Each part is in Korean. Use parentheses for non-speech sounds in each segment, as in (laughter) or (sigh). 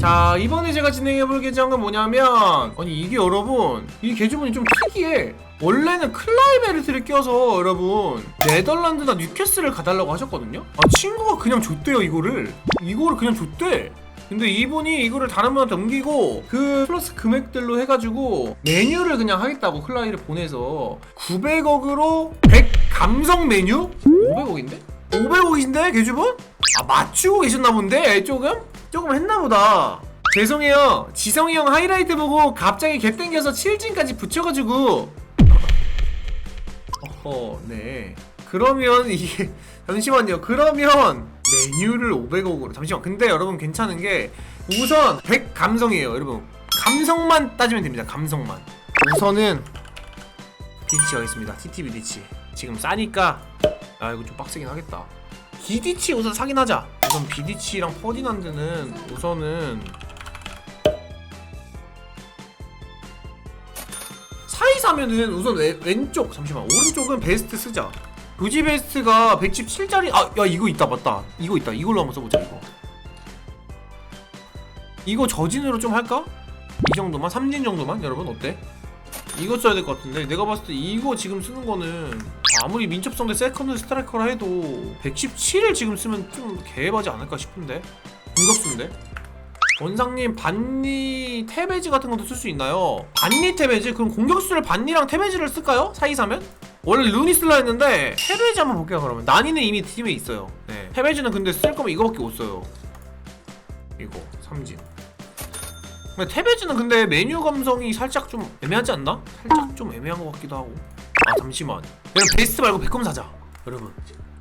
자 이번에 제가 진행해볼 계정은 뭐냐면 아니 이게 여러분 이 계정이 좀 특이해 원래는 클라이베르트를 껴서 여러분 네덜란드나 뉴캐슬을 가달라고 하셨거든요 아 친구가 그냥 줬대요 이거를 이거를 그냥 줬대 근데 이분이 이거를 다른 분한테 옮기고 그 플러스 금액들로 해가지고 메뉴를 그냥 하겠다고 클라이를 보내서 900억으로 100 감성 메뉴? 500억인데? 500억인데 개주분? 아 맞추고 계셨나 본데 조금? 조금 했나 보다. 죄송해요. 지성이 형 하이라이트 보고 갑자기 개 땡겨서 7진까지 붙여가지고. 어허 네. 그러면 이게 (laughs) 잠시만요. 그러면 메뉴를 500억으로. 잠시만. 근데 여러분 괜찮은 게 우선 100 감성이에요 여러분. 감성만 따지면 됩니다 감성만. 우선은 비디치 가겠습니다. TT 비디치. 지금 싸니까 아 이거 좀 빡세긴 하겠다 비디치 우선 사긴 하자 우선 비디치랑 퍼디난드는 우선은 사이 사면은 우선 왼, 왼쪽 잠시만 오른쪽은 베스트 쓰자 루지 베스트가 117짜리 아 야 이거 있다 맞다 이거 있다 이걸로 한번 써보자 이거 이거 저진으로 좀 할까? 이 정도만? 3진 정도만? 여러분 어때? 이거 써야 될 것 같은데 내가 봤을 때 이거 지금 쓰는 거는 아무리 민첩성대 세컨드 스트라이커라 해도 117을 지금 쓰면 좀 개바지 않을까 싶은데 공격수인데 원상님 반니 테베즈 같은 것도 쓸 수 있나요? 반니 테베즈? 그럼 공격수를 반니랑 테베즈를 쓸까요? 사이 사면? 원래 루니 쓸라 했는데 테베즈 한번 볼게요 그러면 난이는 이미 팀에 있어요 네. 테베즈는 근데 쓸 거면 이거밖에 못 써요 이거 삼진 근데 테베즈는 근데 메뉴 감성이 살짝 좀 애매하지 않나? 살짝 좀 애매한 것 같기도 하고 아 잠시만 여러분 베스트 말고 베컴 사자 여러분.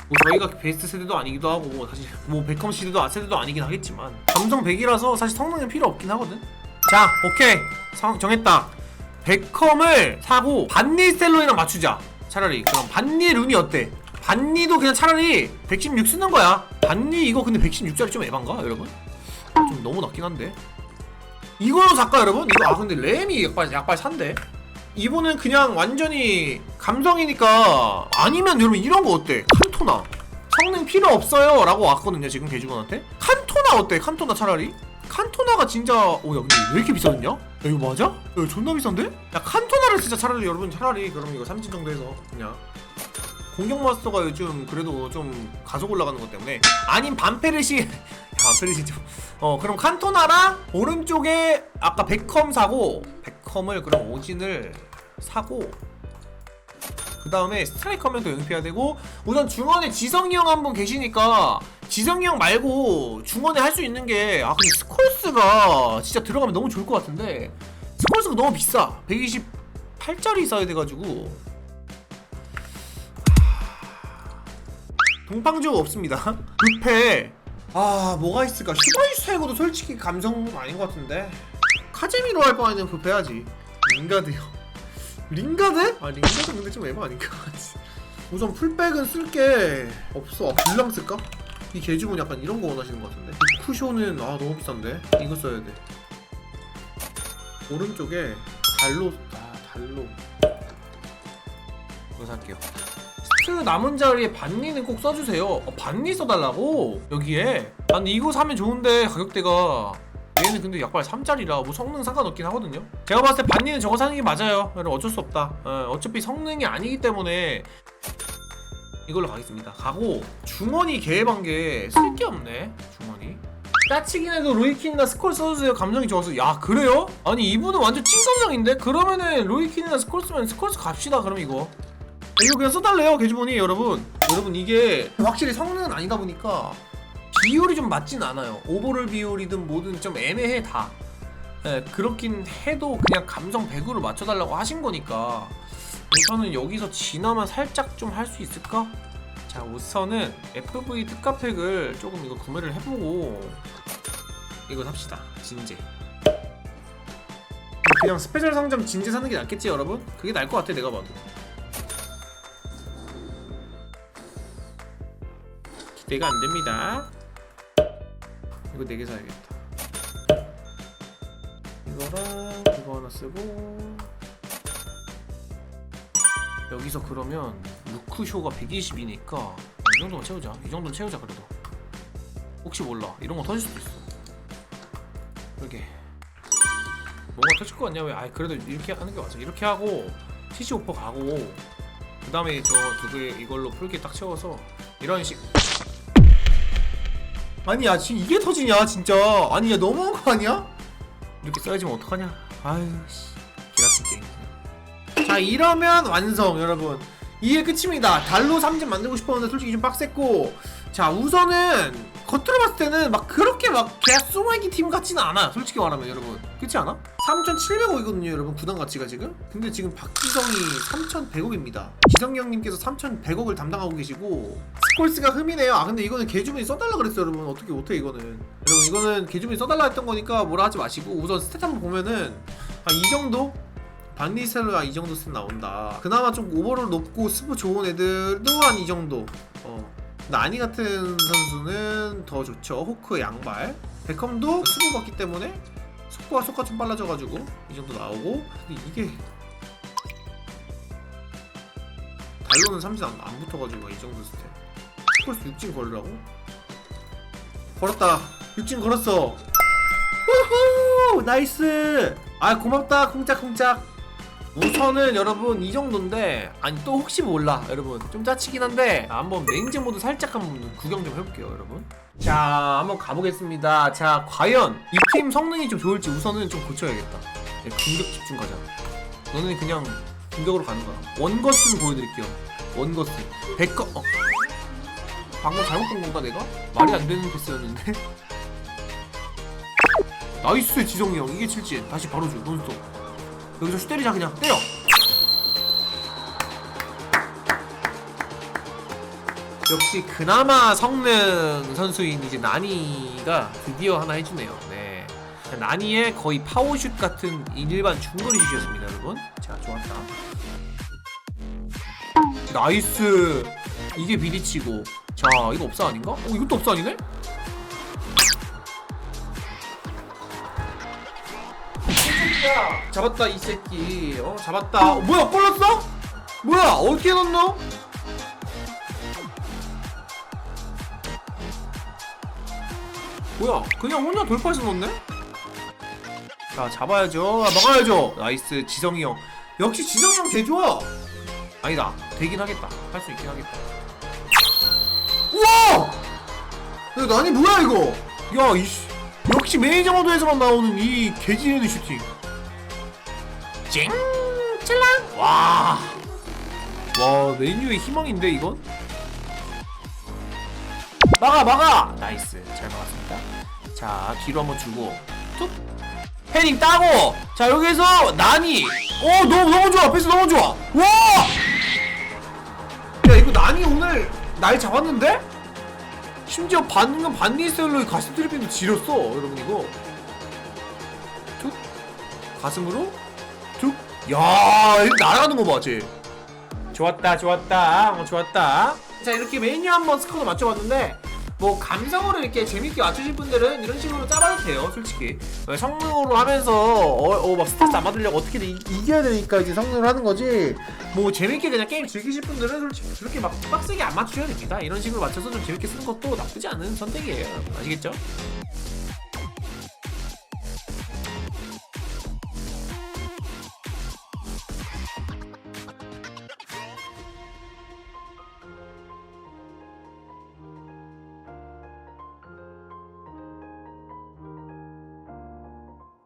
뭐 저희가 베스트 세대도 아니기도 하고 사실 뭐 베컴 시대도 아 세대도 아니긴 하겠지만 감성 100이라서 사실 성능은 필요 없긴 하거든. 자 오케이. 성, 정했다. 베컴을 사고 반니 스텔론이랑 맞추자 차라리. 그럼 반니 룬이 어때? 반니도 그냥 차라리 116 쓰는 거야. 반니 이거 근데 116짜리 좀 에반가 여러분? 좀 너무 낮긴 한데. 이걸로 살까 여러분? 이거 아 근데 램이 약발 약발 산데 이분은 그냥 완전히 감성이니까 아니면 여러분 이런 거 어때? 칸토나 성능 필요 없어요 라고 왔거든요 지금 개주분한테 칸토나 어때? 칸토나 차라리? 칸토나가 진짜 오야 근데 왜 이렇게 비싸졌냐? 야 이거 맞아? 야 이거 존나 비싼데? 야 칸토나를 진짜 차라리 여러분 차라리 그럼 이거 3진 정도 해서 그냥 공격 마스터가 요즘 그래도 좀 가속 올라가는 것 때문에 아님 반페르시 야 반페르시 좀어 그럼 칸토나랑 오른쪽에 아까 베컴 사고 베컴을 그럼 오진을 사고 그 다음에 스트라이커면 더 영입해야 되고 우선 중원에 지성이 형 한 분 계시니까 지성이 형 말고 중원에 할 수 있는 게 아 근데 스콜스가 진짜 들어가면 너무 좋을 것 같은데 스콜스가 너무 비싸. 128짜리 있어야 돼가지고. 동방지구 없습니다. (laughs) 뷔페 아 뭐가 있을까? 슈퍼이스타이거도 솔직히 감성 아닌 것 같은데. 카제미로 할 바에는 뷔페 해야지. 링가드요 링가드? 아 링가드 근데 좀 에바 아닌가? (laughs) 우선 풀백은 쓸 게 없어. 아 블랑 쓸까? 이 개주문 약간 이런 거 원하시는 것 같은데? 쿠쇼는 아 너무 비싼데? 이거 써야 돼. 오른쪽에 달로 아 달로. 이거 살게요 스트 남은 자리에 반니는 꼭 써주세요. 어, 반니 써달라고? 여기에? 아 근데 이거 사면 좋은데 가격대가. 얘는 근데 약발 3짜리라 뭐 성능 상관없긴 하거든요. 제가 봤을 때 반니는 저거 사는 게 맞아요. 어쩔 수 없다. 어, 어차피 성능이 아니기 때문에 이걸로 가겠습니다. 가고 중원이 개해반 게쓸 게 없네 중원이. 따치긴 해도 로이킨이나 스콜 써주세요. 감정이 좋아서. 야 그래요? 아니 이분은 완전 찐감정인데? 그러면은 로이킨이나 스콜 쓰면 스콜 스 갑시다 그럼 이거 이거 그냥 써달래요 개주머니 여러분. 여러분 이게 확실히 성능은 아니다 보니까 비율이 좀 맞진 않아요. 오버롤 비율이든 뭐든 좀 애매해 다. 예, 그렇긴 해도 그냥 감성 100으로 맞춰달라고 하신 거니까 우선은 여기서 진화만 살짝 좀 할 수 있을까? 자 우선은 FV 특가팩을 조금 이거 구매를 해보고 이거 삽시다 진제. 그냥 스페셜 상점 진제 사는 게 낫겠지 여러분? 그게 나을 것 같아 내가 봐도 기대가 안 됩니다. 이거 4개 사야겠다. 이거랑 이거 하나 쓰고 여기서 그러면 루크쇼가 120이니까 이 정도만 채우자. 이 정도는 채우자 그래도. 혹시 몰라. 이런 거 터질 수도 있어. 빠르게. 뭔가 터질 것 같냐? 왜? 아 그래도 이렇게 하는 게 맞아. 이렇게 하고 CC 오퍼 가고 그 다음에 저 두 개 이걸로 풀기 딱 채워서 이런 식 아니 야 지금 이게 터지냐 진짜? 아니 야 너무한 거 아니야? 이렇게 써야지면 어떡하냐? 아유 씨. 개같은 게임. 자 이러면 완성 여러분. 이게 끝입니다. 달로 3집 만들고 싶었는데 솔직히 좀 빡셌고 자 우선은 겉으로 봤을 때는 막 그렇게 막 개쏘마기 팀 같지는 않아요 솔직히 말하면 여러분 그렇지 않아? 3,700억이거든요 여러분 구단 가치가 지금 근데 지금 박지성이 3,100억입니다 지성이 형님께서 3,100억을 담당하고 계시고 스콜스가 흠이네요 아 근데 이거는 개주민이 써달라 그랬어요 여러분 어떻게 못해 이거는 여러분 이거는 개주민이 써달라 했던 거니까 뭐라 하지 마시고 우선 스탯 한번 보면은 한 이 정도? 반니셀로가 이 정도 스 나온다. 그나마 좀 오버롤 높고 스포 좋은 애들도 한 이 정도. 어. 나니 같은 선수는 더 좋죠. 호크 양발. 베컴도 수고 받기 때문에 속도가 속가 좀 빨라져가지고 이 정도 나오고. 근데 이게 달로는 삼진 안, 안 붙어가지고 이 정도 스텝. 스콜스 육진 걸으라고? 걸었다. 육진 걸었어. 우후 나이스. 아 고맙다 쿵짝쿵짝. 우선은 여러분 이 정도인데 아니 또 혹시 몰라 여러분. 좀 짜치긴 한데 한번 냉제 모드 살짝 한번 구경 좀 해볼게요 여러분. 자 한번 가보겠습니다. 자 과연 이 팀 성능이 좀 좋을지 우선은 좀 고쳐야겠다. 네, 공격 집중 가자. 너는 그냥 공격으로 가는 거야. 원거스는 보여드릴게요. 원거스. 백거 어. 방금 잘못 본 건가 내가? 말이 안 되는 패스였는데. (laughs) 나이스 지성이 형. 이게 칠지. 다시 바로 줘 논스톱 여기서 슛 때리자 그냥 때려. 역시 그나마 성능 선수인 이제 나니가 드디어 하나 해주네요. 네. 나니의 거의 파워슛 같은 일반 중거리 슛이었습니다 여러분. 자 좋았다. 나이스. 이게 비디치고. 자 이거 업사 아닌가? 어 이것도 업사 아니네? 잡았다 이 새끼. 어 잡았다. 어, 뭐야 골 넣었어? 뭐야 어떻게 넣노? 뭐야 그냥 혼자 돌파해서 넣네? 자 잡아야죠. 아, 막아야죠. 나이스 지성이 형. 역시 지성이 형 개 좋아. 아니다 되긴 하겠다. 할 수 있긴 하겠다. 우와! 야 나니 뭐야 이거? 야 이씨. 역시 매니저 모드에서만 나오는 이 개지르는 슈팅 쨍 찔랑 와. 와 메뉴의 희망인데 이건? 막아 막아! 나이스. 잘 막았습니다. 자 뒤로 한번 주고. 툭! 헤딩 따고! 자 여기서 나니 오 너무 너무 좋아! 패스 너무 좋아! 와 야 이거 나니 오늘 날 잡았는데? 심지어 방금 반니셀로의 가슴 트리핑도 지렸어 여러분 이거. 툭! 가슴으로? 툭 야, 이거 날아가는 거 봐, 쟤. 좋았다, 좋았다, 어, 좋았다. 자, 이렇게 메뉴 한번 스코어 맞춰봤는데, 뭐, 감성으로 이렇게 재밌게 맞추실 분들은 이런 식으로 짜봐도 돼요, 솔직히. 어, 성능으로 하면서, 어, 어, 막 스tats 안 받으려고 어떻게든 이, 이겨야 되니까 이제 성능을 하는 거지. 뭐, 재밌게 그냥 게임 즐기실 분들은 솔직히 그렇게 막 빡세게 안 맞추셔야 됩니다. 이런 식으로 맞춰서 좀 재밌게 쓰는 것도 나쁘지 않은 선택이에요. 아시겠죠?